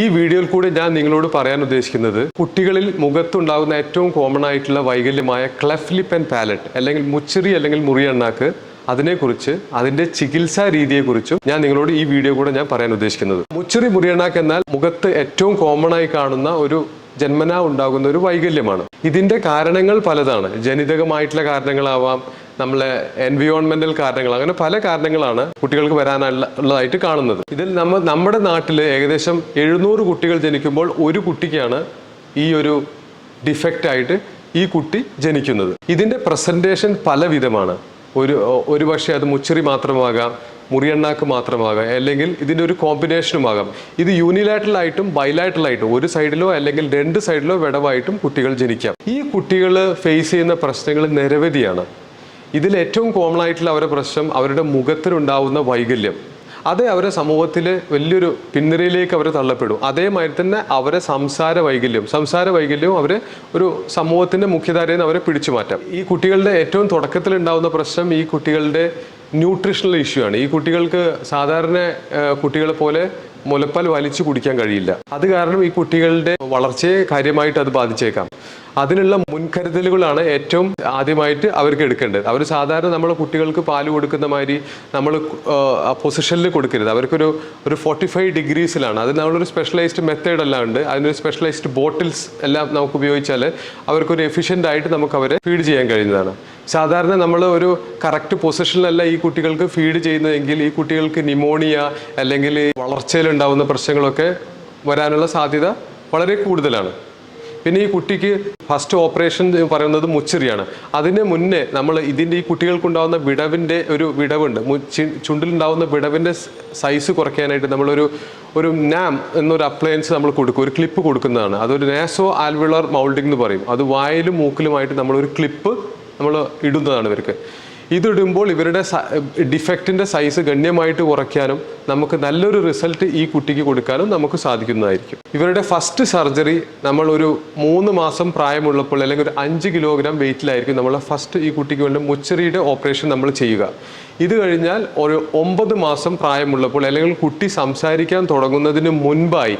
ഈ വീഡിയോയിൽ കൂടി ഞാൻ നിങ്ങളോട് പറയാൻ ഉദ്ദേശിക്കുന്നത് കുട്ടികളിൽ മുഖത്തുണ്ടാകുന്ന ഏറ്റവും കോമൺ ആയിട്ടുള്ള വൈകല്യമായ ക്ലെഫ് ലിപ്പ് ആൻഡ് പാലറ്റ് അല്ലെങ്കിൽ മുച്ചിറി അല്ലെങ്കിൽ മുറിയണ്ണാക്ക് അതിനെക്കുറിച്ച് അതിന്റെ ചികിത്സാ രീതിയെക്കുറിച്ചും ഞാൻ നിങ്ങളോട് ഈ വീഡിയോ കൂടെ ഞാൻ പറയാൻ ഉദ്ദേശിക്കുന്നത്. മുച്ചിറി മുറിയണാക്ക് എന്നാൽ മുഖത്ത് ഏറ്റവും കോമൺ ആയി കാണുന്ന ഒരു ജന്മനാ ഉണ്ടാകുന്ന ഒരു വൈകല്യമാണ്. ഇതിന്റെ കാരണങ്ങൾ പലതാണ്. ജനിതകമായിട്ടുള്ള കാരണങ്ങളാവാം നമ്മളെ എൻവിയോൺമെന്റൽ കാരണങ്ങൾ അങ്ങനെ പല കാരണങ്ങളാണ് കുട്ടികൾക്ക് വരാനുള്ള ഉള്ളതായിട്ട് കാണുന്നത്. ഇതിൽ നമ്മ നമ്മുടെ നാട്ടിൽ ഏകദേശം എഴുന്നൂറ് കുട്ടികൾ ജനിക്കുമ്പോൾ ഒരു കുട്ടിക്കാണ് ഈ ഒരു ഡിഫക്റ്റായിട്ട് ഈ കുട്ടി ജനിക്കുന്നത്. ഇതിന്റെ പ്രസന്റേഷൻ പല വിധമാണ് ഒരു ഒരു പക്ഷേ അത് മുച്ചറി മാത്രമാകാം മുറിയണ്ണാക്ക് മാത്രമാകാം അല്ലെങ്കിൽ ഇതിന്റെ ഒരു കോമ്പിനേഷനുമാകാം. ഇത് ബൈലാറ്ററൽ ആയിട്ടും ഒരു സൈഡിലോ അല്ലെങ്കിൽ രണ്ട് സൈഡിലോ വിടവായിട്ടും കുട്ടികൾ ജനിക്കാം. ഈ കുട്ടികൾ ഫേസ് ചെയ്യുന്ന പ്രശ്നങ്ങൾ നിരവധിയാണ്. ഇതിൽ ഏറ്റവും കോമൺ ആയിട്ടുള്ള അവരുടെ പ്രശ്നം അവരുടെ മുഖത്തിനുണ്ടാവുന്ന വൈകല്യം. അത് അവരെ സമൂഹത്തിൽ വലിയൊരു പിൻനിരയിലേക്ക് അവരെ തള്ളപ്പെടും. അതേമാതിരി തന്നെ അവരെ സംസാര വൈകല്യം സംസാര വൈകല്യവും അവരെ ഒരു സമൂഹത്തിന്റെ മുഖ്യധാരയിൽ നിന്ന് അവരെ പിടിച്ചു മാറ്റാം. ഈ കുട്ടികളുടെ ഏറ്റവും തുടക്കത്തിൽ ഉണ്ടാകുന്ന പ്രശ്നം ഈ കുട്ടികളുടെ ന്യൂട്രീഷണൽ ഇഷ്യൂ ആണ്. ഈ കുട്ടികൾക്ക് സാധാരണ കുട്ടികളെ പോലെ മുലപ്പാൽ വലിച്ചു കുടിക്കാൻ കഴിയില്ല. അത് കാരണം ഈ കുട്ടികളുടെ വളർച്ചയെ കാര്യമായിട്ട് അത് ബാധിച്ചേക്കാം. അതിനുള്ള മുൻകരുതലുകളാണ് ഏറ്റവും ആദ്യമായിട്ട് അവർക്ക് എടുക്കേണ്ടത്. അവർ സാധാരണ നമ്മൾ കുട്ടികൾക്ക് പാൽ കൊടുക്കുന്ന മാതിരി നമ്മൾ പൊസിഷനിൽ കൊടുക്കരുത്. അവർക്കൊരു ഒരു ഫോർട്ടി ഫൈവ് ഡിഗ്രീസിലാണ് അത് നമ്മളൊരു സ്പെഷ്യലൈസ്ഡ് മെത്തേഡ് എല്ലാം ഉണ്ട്. അതിനൊരു സ്പെഷ്യലൈസ്ഡ് ബോട്ടിൽസ് എല്ലാം നമുക്ക് ഉപയോഗിച്ചാൽ അവർക്കൊരു എഫിഷ്യന്റ് ആയിട്ട് നമുക്ക് അവരെ ഫീഡ് ചെയ്യാൻ കഴിയുന്നതാണ്. സാധാരണ നമ്മൾ ഒരു കറക്റ്റ് പൊസിഷനിലല്ല ഈ കുട്ടികൾക്ക് ഫീഡ് ചെയ്യുന്നതെങ്കിൽ ഈ കുട്ടികൾക്ക് നിമോണിയ അല്ലെങ്കിൽ വളർച്ചയിലുണ്ടാവുന്ന പ്രശ്നങ്ങളൊക്കെ വരാനുള്ള സാധ്യത വളരെ കൂടുതലാണ്. പിന്നെ ഈ കുട്ടിക്ക് ഫസ്റ്റ് ഓപ്പറേഷൻ പറയുന്നത് മുച്ചെറിയാണ്. അതിന് മുന്നേ നമ്മൾ ഇതിന്റെ ഈ കുട്ടികൾക്കുണ്ടാകുന്ന വിടവിന്റെ ഒരു വിടവുണ്ട്. ചുണ്ടിലുണ്ടാകുന്ന വിടവിന്റെ സൈസ് കുറയ്ക്കാനായിട്ട് നമ്മളൊരു ഒരു നാം എന്നൊരു അപ്ലയൻസ് നമ്മൾ കൊടുക്കും. ഒരു ക്ലിപ്പ് കൊടുക്കുന്നതാണ്. അതൊരു നാസോ ആൽവിളർ മൗൾഡിംഗ് എന്ന് പറയും. അത് വായിലും മൂക്കിലുമായിട്ട് നമ്മളൊരു ക്ലിപ്പ് നമ്മൾ ഇടുന്നതാണ് ഇവർക്ക്. ഇതിടുമ്പോൾ ഇവരുടെ ഡിഫക്റ്റിന്റെ സൈസ് ഗണ്യമായിട്ട് കുറയ്ക്കാനും നമുക്ക് നല്ലൊരു റിസൾട്ട് ഈ കുട്ടിക്ക് കൊടുക്കാനും നമുക്ക് സാധിക്കുന്നതായിരിക്കും. ഇവരുടെ ഫസ്റ്റ് സർജറി നമ്മൾ ഒരു മൂന്ന് മാസം പ്രായമുള്ളപ്പോൾ അല്ലെങ്കിൽ ഒരു അഞ്ച് കിലോഗ്രാം വെയിറ്റിലായിരിക്കും നമ്മൾ ഫസ്റ്റ് ഈ കുട്ടിക്ക് വേണ്ടി മുച്ചറിയുടെ ഓപ്പറേഷൻ നമ്മൾ ചെയ്യുക. ഇത് കഴിഞ്ഞാൽ ഒരു ഒമ്പത് മാസം പ്രായമുള്ളപ്പോൾ അല്ലെങ്കിൽ കുട്ടി സംസാരിക്കാൻ തുടങ്ങുന്നതിന് മുൻപായി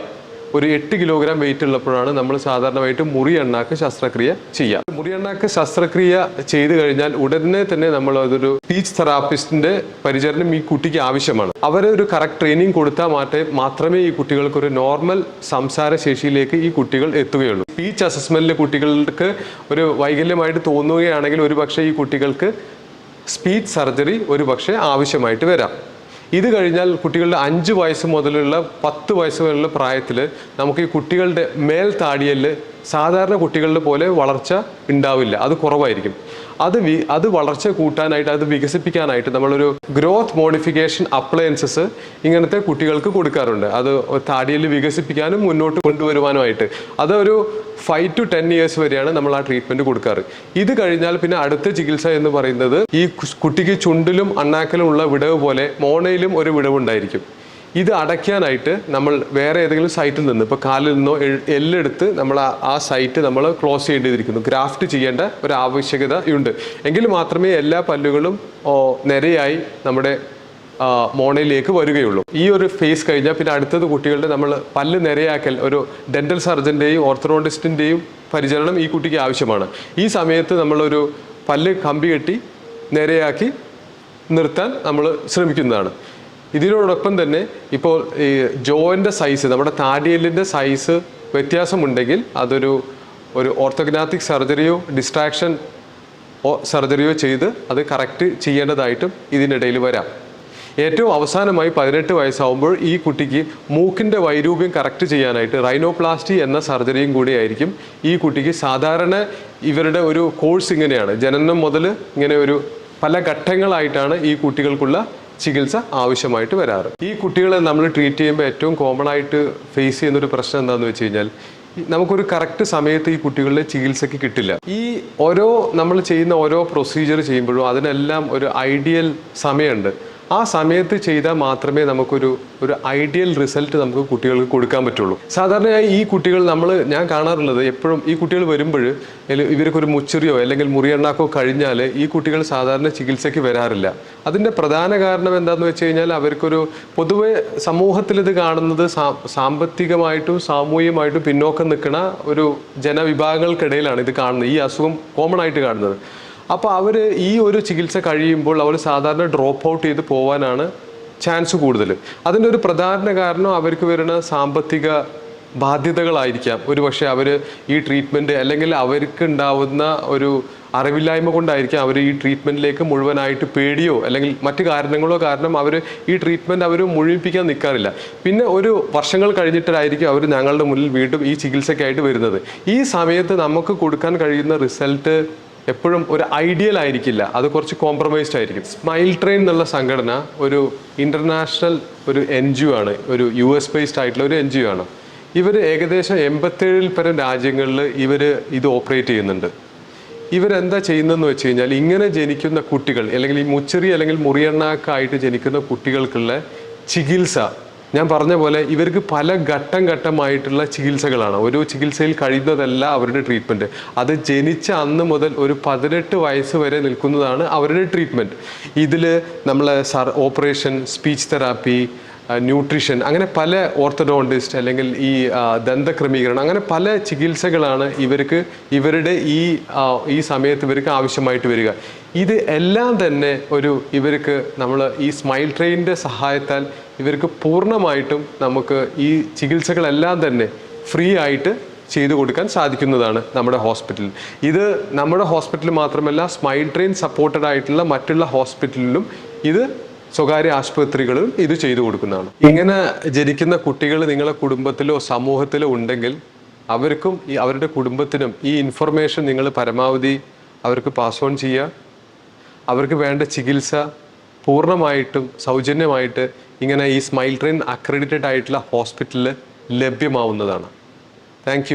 ഒരു എട്ട് കിലോഗ്രാം വെയിറ്റ് ഉള്ളപ്പോഴാണ് നമ്മൾ സാധാരണമായിട്ട് മുറി എണ്ണാക്ക് ശസ്ത്രക്രിയ ചെയ്യുക മുറി എണ്ണാക്ക് ശസ്ത്രക്രിയ ചെയ്തു കഴിഞ്ഞാൽ ഉടനെ തന്നെ നമ്മൾ അതൊരു സ്പീച്ച് തെറാപ്പിസ്റ്റിന്റെ പരിചരണം ഈ കുട്ടിക്ക് ആവശ്യമാണ്. അവരെ ഒരു കറക്റ്റ് ട്രെയിനിങ് കൊടുത്താൽ മാറ്റേ മാത്രമേ ഈ കുട്ടികൾക്ക് ഒരു നോർമൽ സംസാര ശേഷിയിലേക്ക് ഈ കുട്ടികൾ എത്തുകയുള്ളൂ. സ്പീച്ച് അസസ്മെന്റിലെ കുട്ടികൾക്ക് ഒരു വൈകല്യമായിട്ട് തോന്നുകയാണെങ്കിൽ ഒരുപക്ഷേ ഈ കുട്ടികൾക്ക് സ്പീച്ച് സർജറി ഒരുപക്ഷേ ആവശ്യമായിട്ട് വരാം. ഇത് കഴിഞ്ഞാൽ കുട്ടികളുടെ അഞ്ച് വയസ്സ് മുതലുള്ള പത്ത് വയസ്സ് വരെയുള്ള പ്രായത്തിൽ നമുക്ക് ഈ കുട്ടികളുടെ മേൽ താടിയൽ സാധാരണ കുട്ടികളുടെ പോലെ വളർച്ച ഉണ്ടാവില്ല. അത് കുറവായിരിക്കും. അത് അത് വളർച്ച കൂട്ടാനായിട്ട് അത് വികസിപ്പിക്കാനായിട്ട് നമ്മളൊരു ഗ്രോത്ത് മോഡിഫിക്കേഷൻ അപ്ലയൻസസ് ഇങ്ങനത്തെ കുട്ടികൾക്ക് കൊടുക്കാറുണ്ട്. അത് താടിയിൽ വികസിപ്പിക്കാനും മുന്നോട്ട് കൊണ്ടുവരുവാനുമായിട്ട്. അതൊരു ഫൈവ് ടു ടെൻ ഇയേഴ്സ് വരെയാണ് നമ്മൾ ആ ട്രീറ്റ്മെന്റ് കൊടുക്കാറ്. ഇത് കഴിഞ്ഞാൽ പിന്നെ അടുത്ത ചികിത്സ എന്ന് പറയുന്നത് ഈ കുട്ടിക്ക് ചുണ്ടിലും അണ്ണാക്കലും ഉള്ള വിടവ് പോലെ മോണയിലും ഒരു വിടവുണ്ടായിരിക്കും. ഇത് അടയ്ക്കാനായിട്ട് നമ്മൾ വേറെ ഏതെങ്കിലും സൈറ്റിൽ നിന്ന് ഇപ്പോൾ കാലിൽ നിന്നോ എല്ലെടുത്ത് നമ്മൾ ആ- സൈറ്റ് നമ്മൾ ക്ലോസ് ചെയ്യേണ്ടിയിരിക്കുന്നു. ഗ്രാഫ്റ്റ് ചെയ്യേണ്ട ഒരു ആവശ്യകത ഉണ്ട്. എങ്കിൽ മാത്രമേ എല്ലാ പല്ലുകളും നിരയായി നമ്മുടെ മോണയിലേക്ക് വരികയുള്ളൂ. ഈ ഒരു ഫേസ് കഴിഞ്ഞാൽ പിന്നെ അടുത്തത് കുട്ടികളുടെ നമ്മൾ പല്ല് നിരയാക്കൽ ഒരു ഡെന്റൽ സർജന്റെയും ഓർത്തഡോണ്ടിസ്റ്റിന്റെയും പരിചരണം ഈ കുട്ടിക്ക് ആവശ്യമാണ്. ഈ സമയത്ത് നമ്മളൊരു പല്ല് കമ്പി കെട്ടി നിരയാക്കി നിർത്താൻ നമ്മൾ ശ്രമിക്കുന്നതാണ്. ഇതിനോടൊപ്പം തന്നെ ഇപ്പോൾ ഈ ജോയിന്റെ സൈസ് നമ്മുടെ താടിയലിന്റെ സൈസ് വ്യത്യാസമുണ്ടെങ്കിൽ അതൊരു ഒരു ഓർത്തോഗ്നാത്തിക് സർജറിയോ ഡിസ്ട്രാക്ഷൻ സർജറിയോ ചെയ്ത് അത് കറക്റ്റ് ചെയ്യേണ്ടതായിട്ടും ഇതിനിടയിൽ വരാം. ഏറ്റവും അവസാനമായി പതിനെട്ട് വയസ്സാവുമ്പോൾ ഈ കുട്ടിക്ക് മൂക്കിന്റെ വൈരൂപ്യം കറക്റ്റ് ചെയ്യാനായിട്ട് റൈനോപ്ലാസ്റ്റി എന്ന സർജറിയും കൂടി ആയിരിക്കും. ഈ കുട്ടിക്ക് സാധാരണ ഇവരുടെ ഒരു കോഴ്സ് ഇങ്ങനെയാണ്. ജനനം മുതൽ ഇങ്ങനെ ഒരു പല ഘട്ടങ്ങളായിട്ടാണ് ഈ കുട്ടികൾക്കുള്ള ചികിത്സ ആവശ്യമായിട്ട് വരാറ്. ഈ കുട്ടികളെ നമ്മൾ ട്രീറ്റ് ചെയ്യുമ്പോൾ ഏറ്റവും കോമൺ ആയിട്ട് ഫേസ് ചെയ്യുന്ന ഒരു പ്രശ്നം എന്താണെന്ന് വെച്ച് കഴിഞ്ഞാൽ നമുക്കൊരു കറക്റ്റ് സമയത്ത് ഈ കുട്ടികളുടെ ചികിത്സയ്ക്ക് കിട്ടില്ല. ഈ ഓരോ നമ്മൾ ചെയ്യുന്ന ഓരോ പ്രൊസീജിയർ ചെയ്യുമ്പോഴും അതിനെല്ലാം ഒരു ഐഡിയൽ സമയമുണ്ട്. ആ സമയത്ത് ചെയ്താൽ മാത്രമേ നമുക്കൊരു ഒരു ഐഡിയൽ റിസൾട്ട് നമുക്ക് കുട്ടികൾക്ക് കൊടുക്കാൻ പറ്റുള്ളൂ. സാധാരണയായി ഈ കുട്ടികൾ നമ്മൾ ഞാൻ കാണാറുള്ളത് എപ്പോഴും ഈ കുട്ടികൾ വരുമ്പോൾ ഇവർക്കൊരു മുച്ചറിയോ അല്ലെങ്കിൽ മുറിയെണ്ണാക്കോ കഴിഞ്ഞാൽ ഈ കുട്ടികൾ സാധാരണ ചികിത്സയ്ക്ക് വരാറില്ല. അതിന്റെ പ്രധാന കാരണം എന്താണെന്ന് വെച്ച് കഴിഞ്ഞാൽ അവർക്കൊരു പൊതുവെ സമൂഹത്തിൽ ഇത് കാണുന്നത് സാമ്പത്തികമായിട്ടും സാമൂഹികമായിട്ടും പിന്നോക്കം നിൽക്കുന്ന ഒരു ജനവിഭാഗങ്ങൾക്കിടയിലാണ് ഇത് കാണുന്നത്. ഈ അസുഖം കോമൺ ആയിട്ട് കാണുന്നത്. അപ്പോൾ അവർ ഈ ഒരു ചികിത്സ കഴിയുമ്പോൾ അവർ സാധാരണ ഡ്രോപ്പ് ഔട്ട് ചെയ്ത് പോകാനാണ് ചാൻസ് കൂടുതൽ അതിന്റെ ഒരു പ്രധാന കാരണം അവർക്ക് വരുന്ന സാമ്പത്തിക ബാധ്യതകളായിരിക്കാം. ഒരു പക്ഷേ അവർ ഈ ട്രീറ്റ്മെന്റ് അല്ലെങ്കിൽ അവർക്ക് ഉണ്ടാവുന്ന ഒരു അറിവില്ലായ്മ കൊണ്ടായിരിക്കാം അവർ ഈ ട്രീറ്റ്മെന്റിലേക്ക് മുഴുവനായിട്ട് പേടിയോ അല്ലെങ്കിൽ മറ്റു കാരണങ്ങളോ കാരണം അവർ ഈ ട്രീറ്റ്മെന്റ് അവർ മുഴുവിപ്പിക്കാൻ നിൽക്കാറില്ല പിന്നെ ഒരു വർഷങ്ങൾ കഴിഞ്ഞിട്ടായിരിക്കും അവർ ഞങ്ങളുടെ മുന്നിൽ വീണ്ടും ഈ ചികിത്സയ്ക്കായിട്ട് വരുന്നത്. ഈ സമയത്ത് നമുക്ക് കൊടുക്കാൻ കഴിയുന്ന റിസൾട്ട് എപ്പോഴും ഒരു ഐഡിയൽ ആയിരിക്കില്ല. അത് കുറച്ച് കോംപ്രമൈസ്ഡ് ആയിരിക്കും. സ്മൈൽ ട്രെയിൻ എന്നുള്ള സംഘടന ഒരു ഇന്റർനാഷണൽ ഒരു എൻ ജി ഒ ആണ്. ഒരു യു എസ് ബേസ്ഡ് ആയിട്ടുള്ള ഒരു എൻ ജി ഒ ആണ്. ഇവർ ഏകദേശം എൺപത്തേഴിൽ പരം രാജ്യങ്ങളിൽ ഇവർ ഇത് ഓപ്പറേറ്റ് ചെയ്യുന്നുണ്ട്. ഇവരെന്താ ചെയ്യുന്നതെന്ന് വെച്ച് കഴിഞ്ഞാൽ ഇങ്ങനെ ജനിക്കുന്ന കുട്ടികൾ അല്ലെങ്കിൽ ഈ മുച്ചെറി അല്ലെങ്കിൽ മുറിയണ്ണാക്കായിട്ട് ജനിക്കുന്ന കുട്ടികൾക്കുള്ള ചികിത്സ ഞാൻ പറഞ്ഞ പോലെ ഇവർക്ക് പല ഘട്ടം ഘട്ടമായിട്ടുള്ള ചികിത്സകളാണ്. ഓരോ ചികിത്സയിൽ കഴിയുന്നതല്ല അവരുടെ ട്രീറ്റ്മെന്റ് അത് ജനിച്ച അന്ന് മുതൽ ഒരു പതിനെട്ട് വയസ്സ് വരെ നിൽക്കുന്നതാണ് അവരുടെ ട്രീറ്റ്മെന്റ് ഇതിൽ നമ്മൾ sir operation speech therapy nutrition അങ്ങനെ പല ഓർത്തഡോണ്ടിസ്റ്റ് അല്ലെങ്കിൽ ഈ ദന്ത ദന്തക്രമീകരണം അങ്ങനെ പല ചികിത്സകളാണ് ഇവർക്ക് ഇവരുടെ ഈ ഈ സമയത്ത് ഇവർക്ക് ആവശ്യമായിട്ട് വരിക. ഇത് എല്ലാം തന്നെ ഒരു ഇവർക്ക് നമ്മൾ ഈ സ്മൈൽ ട്രെയിനിന്റെ സഹായത്താൽ ഇവർക്ക് പൂർണമായിട്ടും നമുക്ക് ഈ ചികിത്സകളെല്ലാം തന്നെ ഫ്രീ ആയിട്ട് ചെയ്തു കൊടുക്കാൻ സാധിക്കുന്നതാണ് നമ്മുടെ ഹോസ്പിറ്റലിൽ ഇത് നമ്മുടെ ഹോസ്പിറ്റലിൽ മാത്രമല്ല സ്മൈൽ ട്രെയിൻ സപ്പോർട്ടഡ് ആയിട്ടുള്ള മറ്റുള്ള ഹോസ്പിറ്റലിലും ഇത് സ്വകാര്യ ആശുപത്രികളും ഇത് ചെയ്തു കൊടുക്കുന്നതാണ്. ഇങ്ങനെ ജനിക്കുന്ന കുട്ടികൾ നിങ്ങളുടെ കുടുംബത്തിലോ സമൂഹത്തിലോ ഉണ്ടെങ്കിൽ അവർക്കും ഈ അവരുടെ കുടുംബത്തിനും ഈ ഇൻഫർമേഷൻ നിങ്ങൾ പരമാവധി അവർക്ക് പാസ് ഓൺ ചെയ്യുക. അവർക്ക് വേണ്ട ചികിത്സ പൂർണമായിട്ടും സൗജന്യമായിട്ട് ഇങ്ങനെ ഈ സ്മൈൽ ട്രെയിൻ അക്രഡിറ്റഡ് ആയിട്ടുള്ള ഹോസ്പിറ്റലിൽ ലഭ്യമാവുന്നതാണ്. താങ്ക്